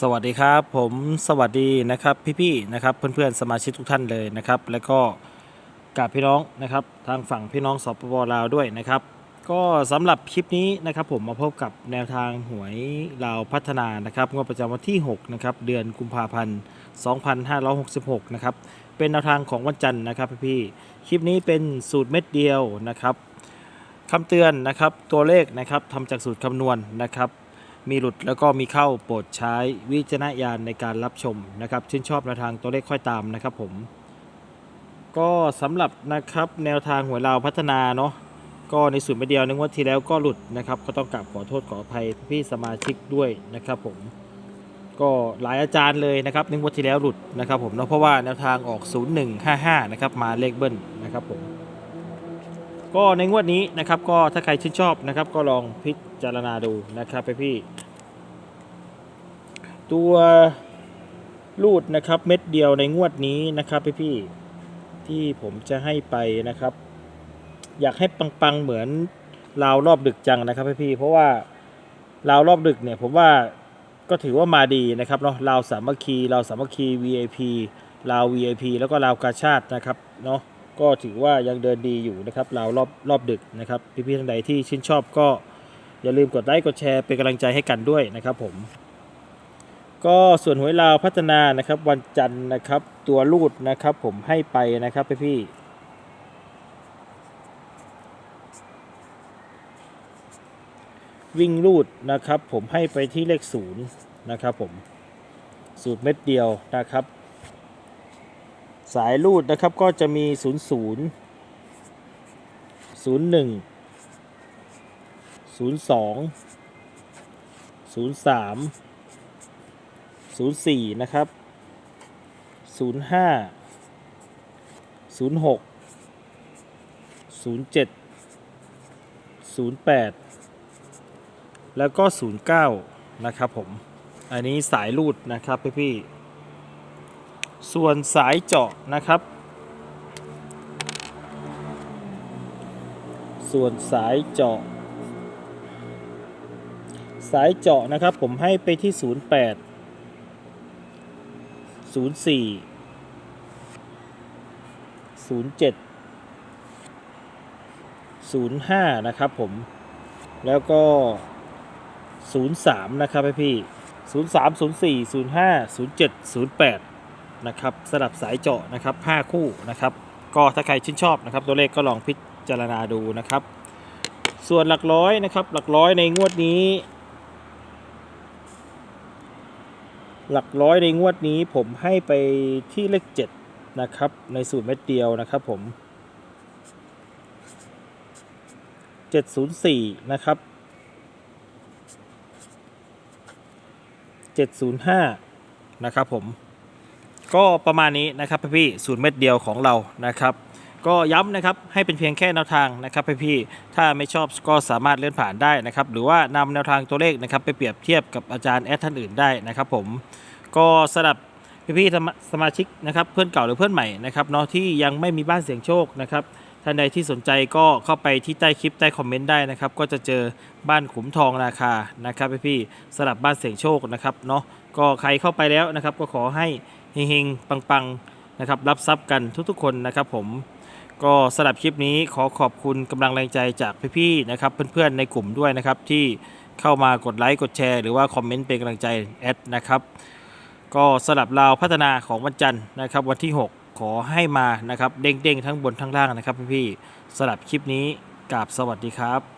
สวัสดีครับ ผมสวัสดีนะครับพี่ๆนะครับเพื่อนๆสมาชิกทุกท่านเลยนะครับ แล้วก็กับพี่น้องนะครับทางฝั่งพี่น้องสปปลาวด้วยนะครับ ก็สำหรับคลิปนี้นะครับผมมาพบกับแนวทางหวยลาวพัฒนานะครับงวดประจำวันที่6นะครับเดือนกุมภาพันธ์ 2566 นะครับเป็นแนวทางของวันจันทร์นะครับพี่ๆคลิปนี้เป็นสูตรเม็ดเดียวนะครับคำเตือนนะครับตัวเลขนะครับทำจากสูตรคำนวณนะครับ มีหลุดแล้วก็มีเข้าโปรดใช้วิจารณญาณในการรับชมนะครับชื่นชอบแนวทางตัวเลขค่อยตามนะครับผมก็สำหรับนะครับแนวทางหวยลาพัฒนาเนาะก็ในส่วนไม่เดียวในงวดที่แล้วก็หลุดนะครับ ก็ต้องกราบขอโทษขออภัยพี่สมาชิกด้วยนะครับผมก็หลายอาจารย์เลยนะครับในงวดที่แล้วหลุดนะครับผมเนาะเพราะว่าแนวทางออก 0155 นะครับมาเลขเบิ้ลนะครับผม ก็ในงวดนี้นะครับก็ถ้าใครชื่นชอบนะครับ ก็ลองพิจารณาดูนะครับพี่ตัวรูดนะครับเม็ดเดียวในงวดนี้นะครับพี่พี่ที่ผมจะให้ไปนะครับ อยากให้ปังๆเหมือนราวรอบดึกจังนะครับพี่พี่เพราะว่าราวรอบดึกเนี่ยผมว่าก็ถือว่ามาดีนะครับเนาะราวสามัคคีราวสามัคคี VIP ราว VIP แล้วก็ราวกาชาตินะครับเนาะ ก็ถือว่ายังเดินดีอยู่นะครับเรารอบรอบดึกนะครับ พี่ๆท่านใดที่ชื่นชอบก็อย่าลืมกดไลค์กดแชร์เป็นกำลังใจให้กันด้วยนะครับผม ก็ส่วนหวยลาวพัฒนานะครับ วันจันทร์นะครับ ตัวรูดนะครับ ผมให้ไปนะครับพี่ๆวิ่งรูดนะครับ ผมให้ไปที่เลขศูนย์นะครับผมสูตรเม็ดเดียวนะครับ สายรูดนะครับก็จะมี 0 0 0 1 0 2 0 3 0 4 นะครับ 0 5 0 6 0 7 0 8 แล้วก็ 0 9 นะครับผม อันนี้สายรูดนะครับพี่ ส่วนสายเจาะนะครับ ส่วนสายเจาะ สายเจาะนะครับผมให้ไปที่ 08 04 07 05 นะครับผม แล้วก็ 03 นะครับพี่ๆ03 04 05 07 08 นะครับสลับสายเจาะนะครับ5คู่นะครับ ก็ถ้าใครชื่นชอบนะครับ ตัวเลขก็ลองพิจารณาดูนะครับ ส่วนหลักร้อยนะครับ หลักร้อยในงวดนี้ หลักร้อยในงวดนี้ผมให้ไปที่เลข7นะครับ ในสูตรเม็ดเดียวนะครับผม704 นะครับ 705 นะครับผม ก็ประมาณนี้นะครับพี่ๆศูนย์เม็ดเดียวของเรานะครับ ก็ย้ำนะครับให้เป็นเพียงแค่แนวทางนะครับพี่ๆถ้าไม่ชอบก็สามารถเลื่อนผ่านได้นะครับหรือว่านำแนวทางตัวเลขนะครับไปเปรียบเทียบกับอาจารย์แอดท่านอื่นได้นะครับผมก็สำหรับพี่ๆสมาสมาชิกนะครับเพื่อนเก่าหรือเพื่อนใหม่นะครับเนาะที่ยังไม่มีบ้านเสียงโชคนะครับท่านใดที่สนใจก็เข้าไปที่ใต้คลิปใต้คอมเมนต์ได้นะครับก็จะเจอบ้านขุมทองราคานะครับพี่ๆสำหรับบ้านเสียงโชคนะครับเนาะก็ใครเข้าไปแล้วนะครับก็ขอให้ เฮงๆ ปังๆ นะครับ รับทรัพย์กันทุกๆ คนนะครับผม ก็สำหรับคลิปนี้ขอขอบคุณกำลังแรงใจจากพี่ๆ นะครับ เพื่อนๆ ในกลุ่มด้วยนะครับ ที่เข้ามากดไลค์ กดแชร์ หรือว่าคอมเมนต์เป็นกำลังใจแอดนะครับ ก็สลับราวพัฒนาของวันจันทร์นะครับ วันที่ 6 ขอให้มานะครับ เด้งๆ ทั้งบนทั้งล่างนะครับพี่ๆสลับคลิปนี้กราบสวัสดีครับ